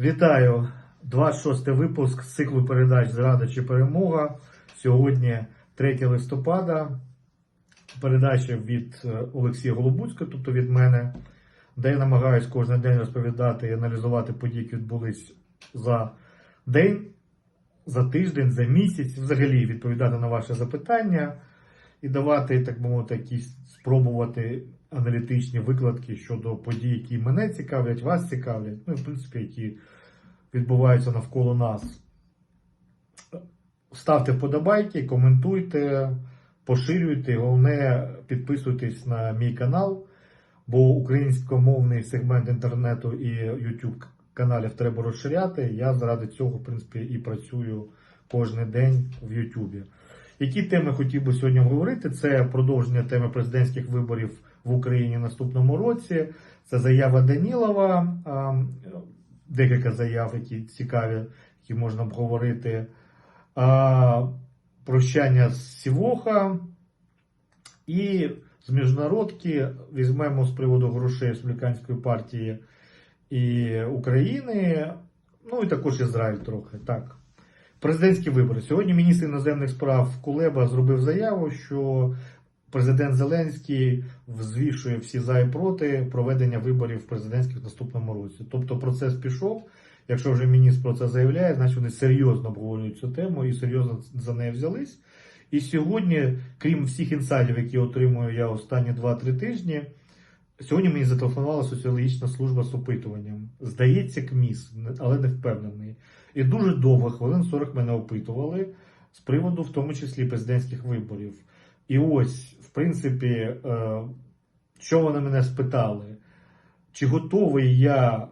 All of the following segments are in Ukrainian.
Вітаю! 26 випуск циклу передач Зрада чи перемога. Сьогодні 3 листопада. Передача від е, Олексія Голобуцького, тобто від мене, де я намагаюсь кожен день розповідати і аналізувати події, які відбулись за день, за тиждень, за місяць, взагалі відповідати на ваші запитання і давати, так би мовити, якісь спробувати аналітичні викладки щодо подій, які мене цікавлять, вас цікавлять, ну і в принципі, які відбуваються навколо нас. Ставте вподобайки, коментуйте, поширюйте. Головне, підписуйтесь на мій канал, бо українськомовний сегмент інтернету і YouTube каналів треба розширяти. Я заради цього, в принципі, і працюю кожен день в YouTube. Які теми хотів би сьогодні говорити? Це продовження теми президентських виборів в Україні наступному році. Це заява Данілова, декілька заяв, які цікаві, які можна обговорити. Прощання з Сівоха. І з міжнародки візьмемо з приводу грошей республіканської партії і України. Ну і також Ізраїль трохи. Так. Президентські вибори. Сьогодні міністр іноземних справ Кулеба зробив заяву, що президент Зеленський взвішує всі за і проти проведення виборів президентських в наступному році. Тобто процес пішов. Якщо вже міністр про це заявляє, значить вони серйозно обговорюють цю тему і серйозно за неї взялись. І сьогодні, крім всіх інсайдів, які отримую я останні 2-3 тижні, сьогодні мені зателефонувала соціологічна служба з опитуванням. Здається, КМІС, але не впевнений. І дуже довго, хвилин 40 мене опитували з приводу, в тому числі, президентських виборів. І ось, в принципі, е, що вони мене спитали, чи готовий я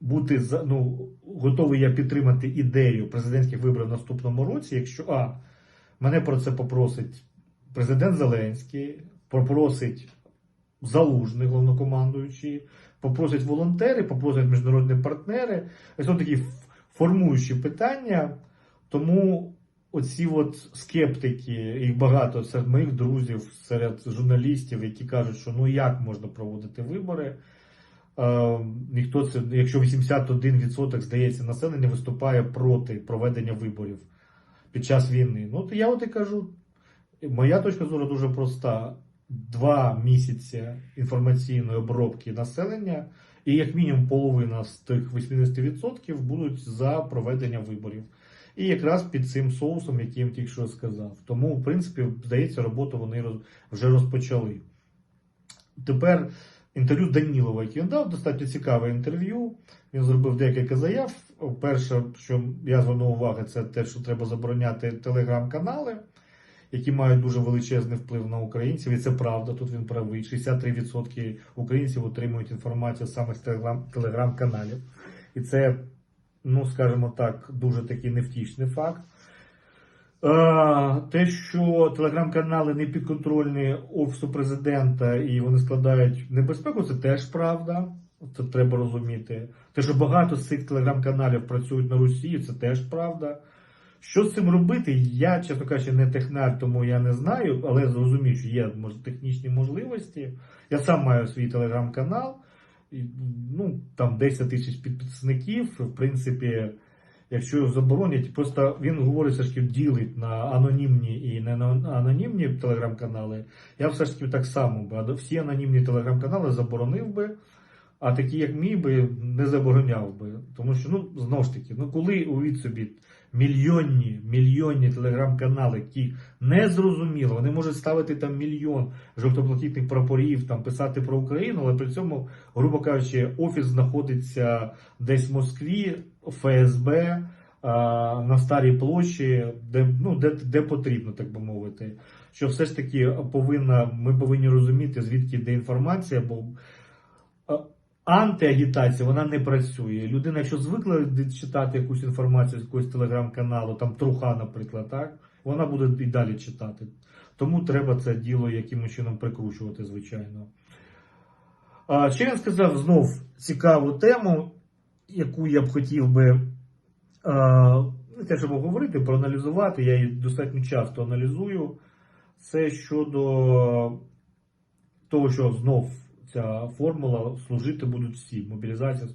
бути ну, готовий я підтримати ідею президентських виборів в наступному році, якщо А. Мене про це попросить президент Зеленський, попросить Залужний, головнокомандуючий, попросять волонтери, попросять міжнародні партнери. Ось такі формуючі питання. Тому оці от скептики, їх багато серед моїх друзів, серед журналістів, які кажуть, що ну як можна проводити вибори. Е, ніхто це, якщо 81% здається населення виступає проти проведення виборів під час війни. Ну, то я от і кажу, моя точка зору дуже проста: два місяці інформаційної обробки населення, і як мінімум половина з тих 80% будуть за проведення виборів. І якраз під цим соусом, який я тільки що сказав. Тому, в принципі, здається, роботу вони вже розпочали. Тепер інтерв'ю Данілова, який він дав, достатньо цікаве інтерв'ю. Він зробив декілька заяв. Перше, що я звернув увагу, це те, що треба забороняти телеграм-канали, які мають дуже величезний вплив на українців. І це правда, тут він правий. 63% українців отримують інформацію саме з телеграм-каналів. І це, ну скажімо так, дуже такий невтішний факт. Е, Те, що телеграм-канали не підконтрольні офісу президента і вони складають небезпеку, це теж правда. Це треба розуміти. Те, що багато з цих телеграм-каналів працюють на Росії, це теж правда. Що з цим робити? Я, чесно кажучи, не технар, тому я не знаю, але зрозумію, що є технічні можливості. Я сам маю свій телеграм-канал, ну там 10 тисяч підписників. В принципі, якщо його заборонять, просто він говорить, все ж таки ділить на анонімні і не на анонімні телеграм-канали. Я все ж таки так само би всі анонімні телеграм-канали заборонив би. А такі, як мій би, не забороняв би. Тому що, ну, знову ж таки, ну коли увіть собі мільйонні, мільйонні телеграм-канали, які не зрозуміло, вони можуть ставити там мільйон жовтоблакитних прапорів, там писати про Україну, але при цьому, грубо кажучи, офіс знаходиться десь в Москві, ФСБ. На старій площі, де ну де, де потрібно, так би мовити, що все ж таки повинна, ми повинні розуміти, звідки йде інформація, бо антиагітація вона не працює. Людина, якщо звикла читати якусь інформацію з якогось телеграм-каналу, там труха, наприклад, так, вона буде і далі читати. Тому треба це діло якимось чином прикручувати, звичайно. Ще він сказав знов цікаву тему, яку я б хотів би не те, щоб говорити, проаналізувати. Я її достатньо часто аналізую. Це щодо того, що знов ця формула служити будуть всі. Мобілізація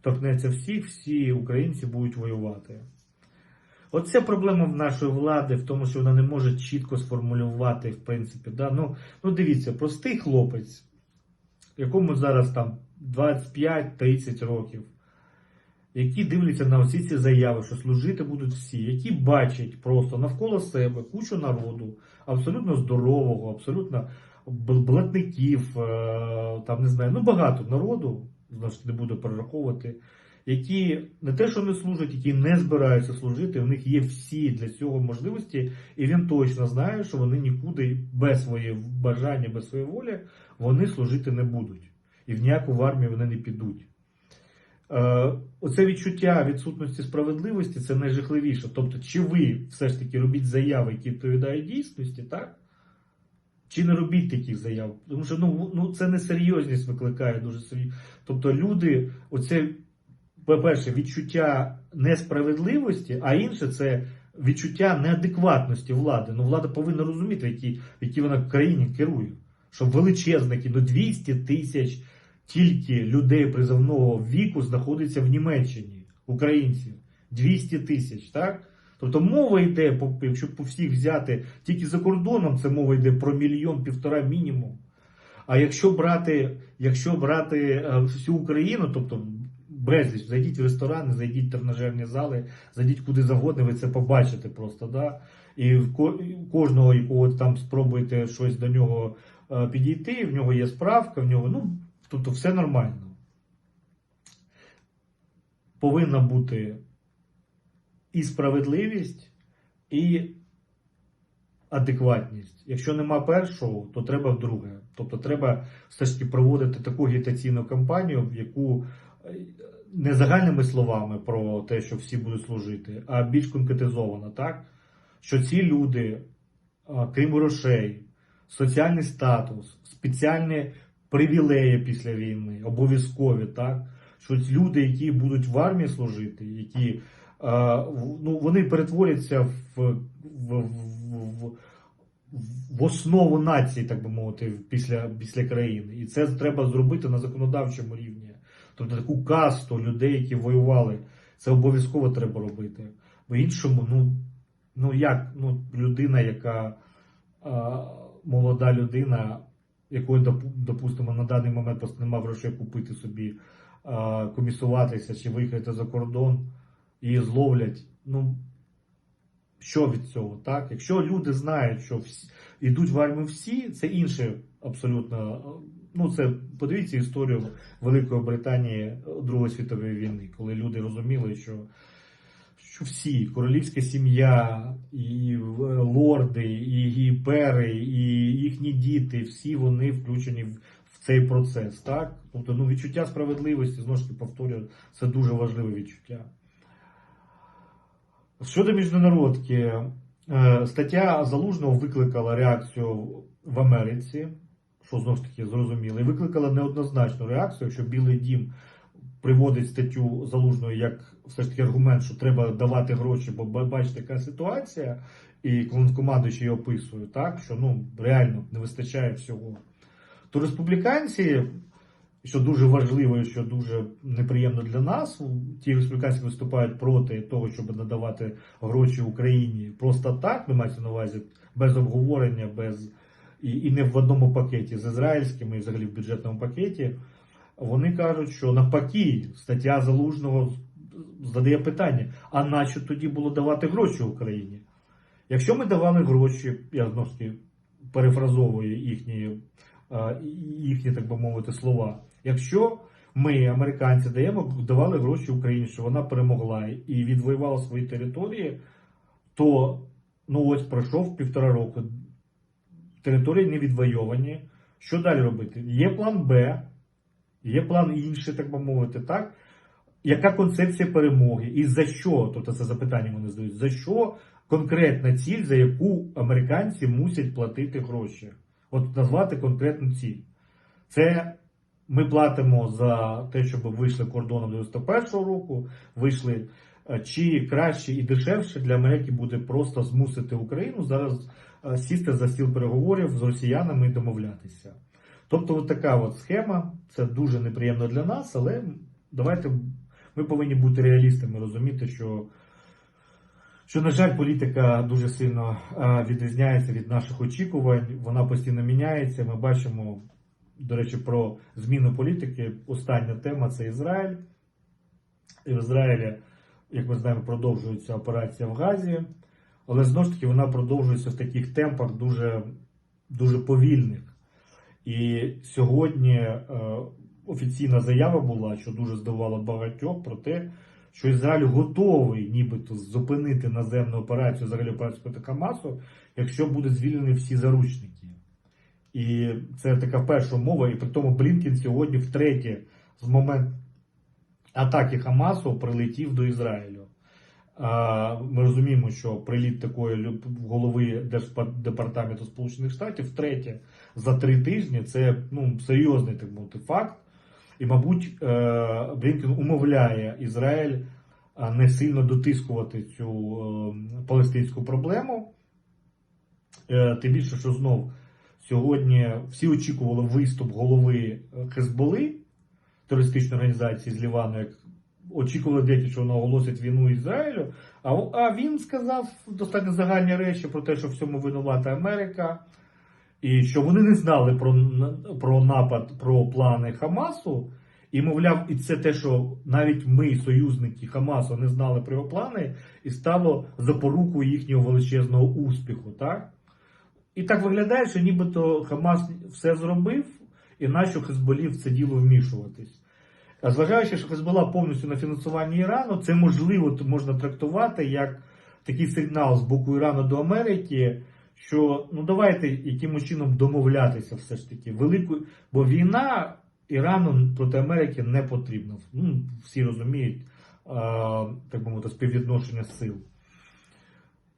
торкнеться всіх, всі українці будуть воювати. Оце проблема в нашої влади в тому, що вона не може чітко сформулювати, в принципі. Да? Ну, ну дивіться, простий хлопець, якому зараз там 25-30 років, які дивляться на всі ці заяви, що служити будуть всі, які бачать просто навколо себе кучу народу, абсолютно здорового, абсолютно блатників, е, там не знаю, ну багато народу, значить, не буду перераховувати, які не те, що не служать, які не збираються служити, у них є всі для цього можливості, і він точно знає, що вони нікуди без своєї бажання, без своєї волі вони служити не будуть. І в ніяку в армію вони не підуть. Е, Оце відчуття відсутності справедливості це найжахливіше. Тобто, чи ви все ж таки робіть заяви, які відповідають дійсності, так? Чи не робіть таких заяв? Тому що ну, ну, це несерйозність викликає дуже серйозно. Тобто люди, оце, по-перше, відчуття несправедливості, а інше це відчуття неадекватності влади. Ну, влада повинна розуміти, які, які вона в країні керує. Що величезна кількість, ну 200 тисяч тільки людей призовного віку знаходиться в Німеччині, українців. 200 тисяч, так? Тобто мова йде, якщо по всіх взяти, тільки за кордоном це мова йде про мільйон півтора мінімум. А якщо брати, якщо брати е, всю Україну, тобто безліч, зайдіть в ресторани, зайдіть в тренажерні зали, зайдіть куди завгодно, ви це побачите просто. Да? І кожного, якого там спробуєте щось до нього е, підійти, в нього є справка, в нього, ну, тобто все нормально. Повинна бути і справедливість, і адекватність. Якщо нема першого, то треба друге. Тобто треба все ж таки проводити таку агітаційну кампанію, в яку е, не загальними словами про те, що всі будуть служити, а більш конкретизовано, так? Що ці люди, крім грошей, соціальний статус, спеціальні привілеї після війни, обов'язкові, так? Що ці люди, які будуть в армії служити, які е, ну, вони перетворяться в, в, в, в, в основу нації, так би мовити, після, після країни. І це треба зробити на законодавчому рівні. Тобто таку касту людей, які воювали, це обов'язково треба робити. Бо іншому, ну, ну як ну, людина, яка а, молода людина, якої, допустимо, на даний момент просто немає грошей купити собі, а, комісуватися чи виїхати за кордон, її зловлять. Ну, що від цього, так? Якщо люди знають, що всі, йдуть в армію всі, це інше абсолютно. Ну, це подивіться історію Великої Британії Другої світової війни, коли люди розуміли, що, що всі, королівська сім'я, і лорди, і, і пери, і їхні діти, всі вони включені в цей процес. Так? Тобто ну, відчуття справедливості, знову ж таки повторюю, це дуже важливе відчуття. Щодо міжнародки, е, стаття Залужного викликала реакцію в Америці, що знову ж таки зрозуміло, і викликала неоднозначну реакцію, якщо Білий Дім приводить статтю Залужного як все ж таки аргумент, що треба давати гроші, бо ба- бачите, яка ситуація, і командуючий описує, так, що ну, реально не вистачає всього. То республіканці що дуже важливо і що дуже неприємно для нас. Ті республіканці виступають проти того, щоб надавати гроші Україні просто так, ви маєте на увазі, без обговорення, без і, і не в одному пакеті з ізраїльським і взагалі в бюджетному пакеті. Вони кажуть, що навпаки, стаття залужного задає питання: а нащо тоді було давати гроші Україні? Якщо ми давали гроші, я знову перефразовую їхні, їхні, так би мовити, слова. Якщо ми, американці, даємо, давали гроші Україні, що вона перемогла і відвоювала свої території, то ну ось пройшов півтора року. Території не відвойовані. Що далі робити? Є план Б, є план інший, так би мовити, так? Яка концепція перемоги? І за що? Тобто це запитання вони задають. За що конкретна ціль, за яку американці мусять платити гроші? От назвати конкретну ціль. Це ми платимо за те, щоб вийшли кордоном 91-го року, вийшли е, чи краще і дешевше для Америки буде просто змусити Україну зараз е, сісти за стіл переговорів з росіянами і домовлятися. Тобто, от така от схема, це дуже неприємно для нас, але давайте ми повинні бути реалістами, розуміти, що, що на жаль, політика дуже сильно е, відрізняється від наших очікувань, вона постійно міняється. Ми бачимо, до речі, про зміну політики. Остання тема це Ізраїль. І в Ізраїлі, як ми знаємо, продовжується операція в Газі, але знову ж таки вона продовжується в таких темпах дуже, дуже повільних. І сьогодні е, офіційна заява була, що дуже здивувало багатьох, про те, що Ізраїль готовий нібито зупинити наземну операцію, взагалі операцію проти Хамасу, якщо будуть звільнені всі заручники. І це така перша мова, і при тому Блінкін сьогодні втретє з моменту атаки Хамасу прилетів до Ізраїлю. Ми розуміємо, що приліт такої голови Держдепартаменту Сполучених Штатів втретє за три тижні це ну, серйозний так мовити факт. І, мабуть, е, Блінкен умовляє Ізраїль не сильно дотискувати цю е, палестинську проблему. Е, Тим більше, що знов сьогодні всі очікували виступ голови е, Хезболи, терористичної організації з Лівану, як очікували деякі, що вона оголосить війну Ізраїлю. А, а він сказав достатньо загальні речі про те, що в цьому винувата Америка, і що вони не знали про, про напад, про плани Хамасу. І, мовляв, і це те, що навіть ми, союзники Хамасу, не знали про його плани, і стало запорукою їхнього величезного успіху. Так? І так виглядає, що нібито Хамас все зробив, і нащо Хезболі в це діло вмішуватись. А зважаючи, що Хезбола повністю на фінансуванні Ірану, це можливо можна трактувати як такий сигнал з боку Ірану до Америки, що ну давайте якимось чином домовлятися все ж таки. Велику, бо війна Ірану проти Америки не потрібна. Ну, всі розуміють, а, так би мовити, співвідношення сил.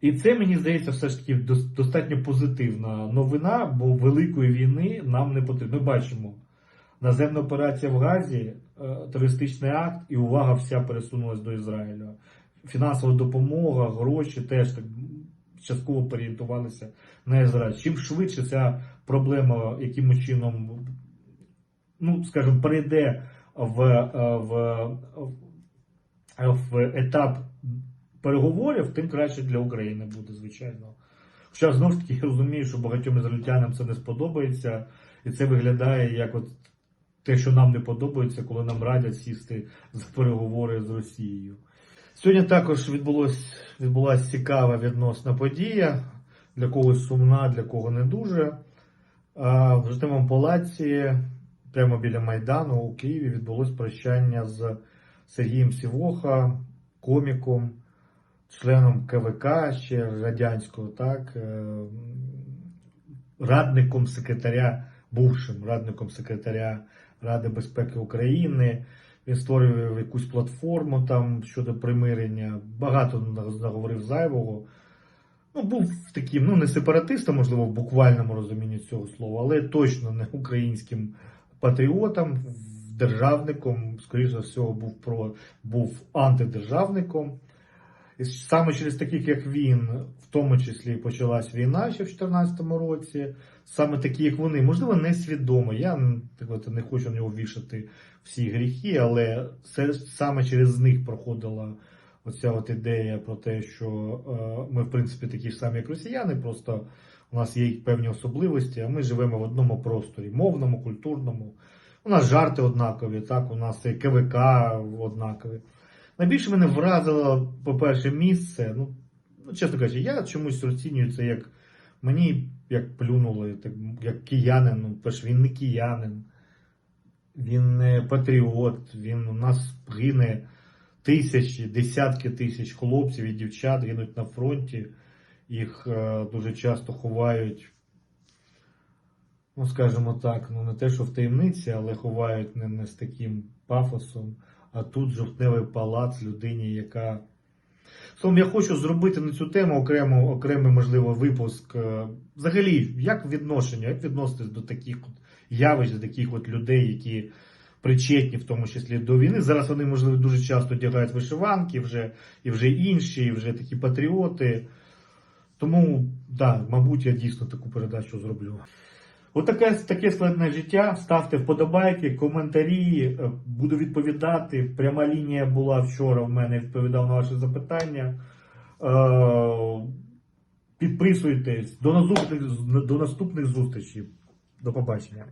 І це, мені здається, все ж таки достатньо позитивна новина, бо великої війни нам не потрібно. Ми бачимо, наземна операція в Газі, е, терористичний акт, і увага вся пересунулась до Ізраїлю. Фінансова допомога, гроші теж так частково переорієнтувалися на Ізраїль. Чим швидше ця проблема якимось чином, ну скажімо, перейде в, е, в, в етап переговорів, тим краще для України буде, звичайно. Хоча знову ж таки я розумію, що багатьом ізраїльтянам це не сподобається, і це виглядає як от те, що нам не подобається, коли нам радять сісти за переговори з Росією. Сьогодні також відбулось, відбулася цікава відносна подія. Для когось сумна, для кого не дуже. В житомому палаці, прямо біля Майдану у Києві, відбулось прощання з Сергієм Сівоха, коміком, членом КВК ще радянського, так, е, радником секретаря, бувшим радником секретаря Ради безпеки України. Він створював якусь платформу там щодо примирення. Багато наговорив зайвого. Ну, був таким, ну, не сепаратистом, можливо, в буквальному розумінні цього слова, але точно не українським патріотом, державником, скоріше за всього, був про був антидержавником. І саме через таких, як він, в тому числі почалась війна ще в 2014 році. Саме такі, як вони, можливо, несвідомо. Я так не хочу на нього вішати всі гріхи, але це саме через них проходила оця от ідея про те, що е, ми, в принципі, такі ж самі, як росіяни, просто у нас є певні особливості, а ми живемо в одному просторі мовному, культурному. У нас жарти однакові, так, у нас і КВК однакові. Найбільше мене вразило, по-перше, місце. Ну, ну, чесно кажучи, я чомусь розцінюю це як мені як плюнули, так, як киянин. Ну, перш він не киянин, він не патріот, він у нас гине тисячі, десятки тисяч хлопців і дівчат гинуть на фронті. Їх е, дуже часто ховають, ну скажімо так, ну не те, що в таємниці, але ховають не, не з таким пафосом. А тут жовтневий палац людині, яка. Словом, я хочу зробити на цю тему окремо, окремий, можливо, випуск. Е, Взагалі, як відношення, як відноситись до таких от явищ, до таких от людей, які причетні, в тому числі до війни. Зараз вони, можливо, дуже часто одягають вишиванки, вже, і вже інші, і вже такі патріоти. Тому, так, мабуть, я дійсно таку передачу зроблю. Отаке таке складне життя. Ставте вподобайки, коментарі. е, Буду відповідати. Пряма лінія була вчора. В мене відповідав на ваші запитання. Е, Підписуйтесь. До наступних, до наступних зустрічей. До побачення.